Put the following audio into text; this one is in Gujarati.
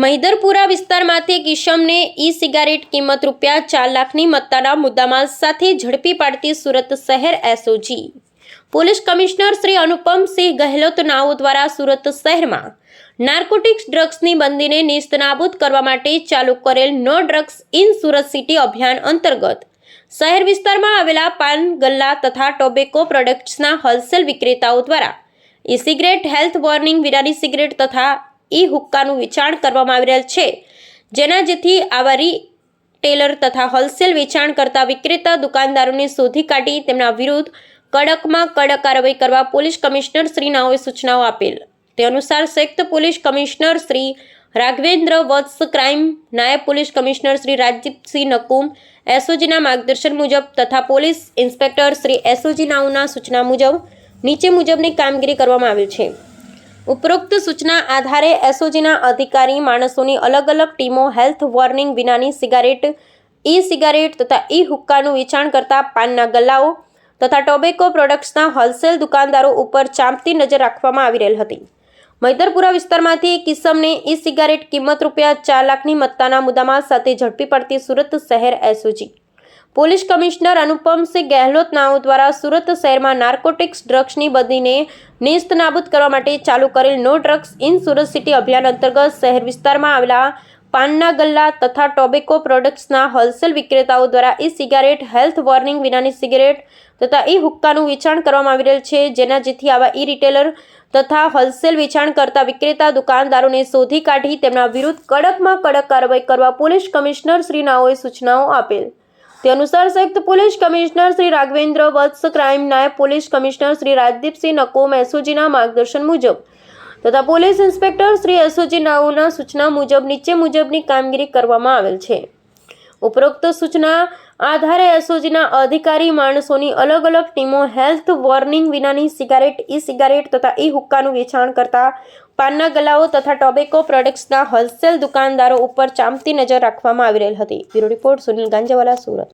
મહિદરપુરા વિસ્તારમાંથી કિશમને ઈ સિગારેટ કિંમત રૂપિયા ચાર લાખની મત્તાના મુદ્દામાલ સાથે ઝડપી પાડતી સુરત શહેર SOG. Police commissioner Shri Anupamsinh Gehlot નાઓ દ્વારા સુરત શહેરમાં નાર્કોટિક્સ ડ્રગ્સની બંદીને નિસ્તનાબૂદ કરવા માટે ચાલુ કરેલ નો ડ્રગ્સ ઇન સુરત સિટી અભિયાન અંતર્ગત શહેર વિસ્તારમાં આવેલા પાન, ગલ્લા તથા ટોબેકો પ્રોડક્ટ્સના હોલસેલ વિક્રેતાઓ દ્વારા ઈ સિગરેટ હેલ્થ વોર્નિંગ વિરાની સિગરેટ તથા ઈ હુક્કાનું વેચાણ કરવામાં આવી રહેલ છે. જેના જેથી આવા ટેલર તથા હોલસેલ વેચાણ કરતા વિક્રેતા દુકાનદારોને શોધી કાઢી તેમના વિરુદ્ધ કડકમાં કડક કાર્યવાહી કરવા પોલીસ કમિશનર શ્રીનાઓએ સૂચનાઓ આપેલ. તે અનુસાર સંયુક્ત police commissioner Shri Raghavendra Vats, crime નાયબ પોલીસ કમિશનર શ્રી રાજદીપસિંહ નકુમ, એસઓજીના માર્ગદર્શન મુજબ તથા પોલીસ ઇન્સ્પેક્ટર શ્રી એસઓજી નાઉના સૂચના મુજબ નીચે મુજબની કામગીરી કરવામાં આવેલ છે. ઉપરોક્ત સૂચના આધારે એસઓજીના અધિકારી માણસોની અલગ અલગ ટીમો હેલ્થ વોર્નિંગ વિનાની સિગારેટ ઈ સિગારેટ તથા ઈ હુક્કાનું વેચાણ કરતા પાનના ગલ્લાઓ તથા ટોબેકો પ્રોડક્ટ્સના હોલસેલ દુકાનદારો ઉપર ચાંપતી નજર રાખવામાં આવી રહેલ હતી. મૈદરપુરા વિસ્તારમાંથી કિસમને ઈ સિગારેટ કિંમત રૂપિયા ચાર લાખની મત્તાના મુદ્દામાલ સાથે ઝડપી પડતી સુરત શહેર SOG police commissioner Anupamsinh Gehlot નાઓ દ્વારા સુરત શહેરમાં નાર્કોટિક્સ ડ્રગ્સની બદલીને નેસ્ત નાબૂદ કરવા માટે ચાલુ કરેલ નો ડ્રગ્સ ઇન સુરત સિટી અભિયાન અંતર્ગત શહેર વિસ્તારમાં આવેલા પાનના ગલ્લા તથા ટોબેકો પ્રોડક્ટ્સના હોલસેલ વિક્રેતાઓ દ્વારા ઈ સિગારેટ હેલ્થ વોર્નિંગ વિનાની સિગરેટ તથા ઈ હુક્કાનું વેચાણ કરવામાં આવી રહેલ છે, જેના જેથી આવા ઈ રિટેલર તથા હોલસેલ વેચાણ કરતા વિક્રેતા દુકાનદારોને શોધી કાઢી તેમના વિરુદ્ધ કડકમાં કડક કાર્યવાહી કરવા પોલીસ કમિશનર શ્રી નાઓએ સૂચનાઓ આપેલ. તે અનુસાર સંયુક્ત police commissioner Shri Raghavendra Vats, crime નાયબ પોલીસ કમિશનર શ્રી રાજદીપસિંહ નકોમ એસઓજીના માર્ગદર્શન મુજબ તથા પોલીસ ઇન્સ્પેક્ટર શ્રી એસઓજી નાઓના સૂચના મુજબ, નીચે મુજબની કામગીરી કરવામાં આવેલ છે. ઉપરોક્ત સૂચના આધારે એસઓજીના અધિકારી માણસોની અલગ અલગ ટીમો હેલ્થ વોર્નિંગ વિનાની સિગારેટ ઈ સિગારેટ તથા ઈ હુક્કાનું વેચાણ કરતા પાનના ગલાઓ તથા ટોબેકો પ્રોડક્ટ્સના હોલસેલ દુકાનદારો ઉપર ચાંપતી નજર રાખવામાં આવી રહેલ હતી. Bureau report Sunil Ganjawala, Surat.